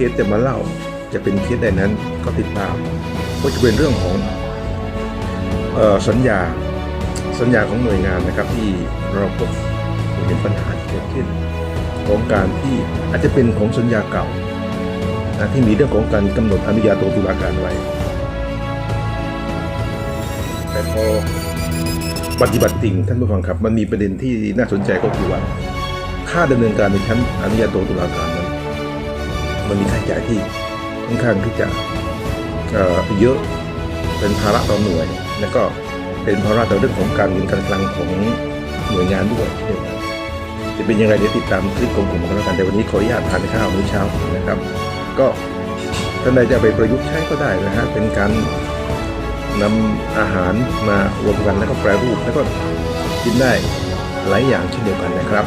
เคสจะมาเล่า จะเป็นเคสใดนั้นก็ติดตามก็จะเป็นเรื่องของออสัญญาสัญญาของหน่วยงานนะครับที่เราพบเห็นปัญหาที่เกิดขึ้นของการที่อาจจะเป็นของสัญญาเก่านะที่มีเรื่องของการกำหนดอนุญาโตตุลาการไว้ แต่พอปฏิบัติจริงท่านผู้ฟังครับ มันมีประเด็นที่น่าสนใจก็คือว่าค่าดำเนินการในชั้นอนุญาโตตุลาการ มันมีค่าใช้จ่ายที่ค่อนข้างที่จะเเยอะเป็นภาระต่อหน่วย และก็เป็นภาระต่อเรื่องของการเงินการคลังของหน่วยงานด้วยจะเป็นยังไงเดี๋ยวติดตามคลิปของผมกันแล้วกันแต่วันนี้ขออนุญาตทานข้าวมื้อเช้านะครับ ก็ท่านใดจะไปประยุกต์ใช้ก็ได้นะฮะเป็นการนำอาหารมารวมกันแล้วก็แปรรูปแล้วก็กินได้หลายอย่างเช่นเดียวกันนะครับ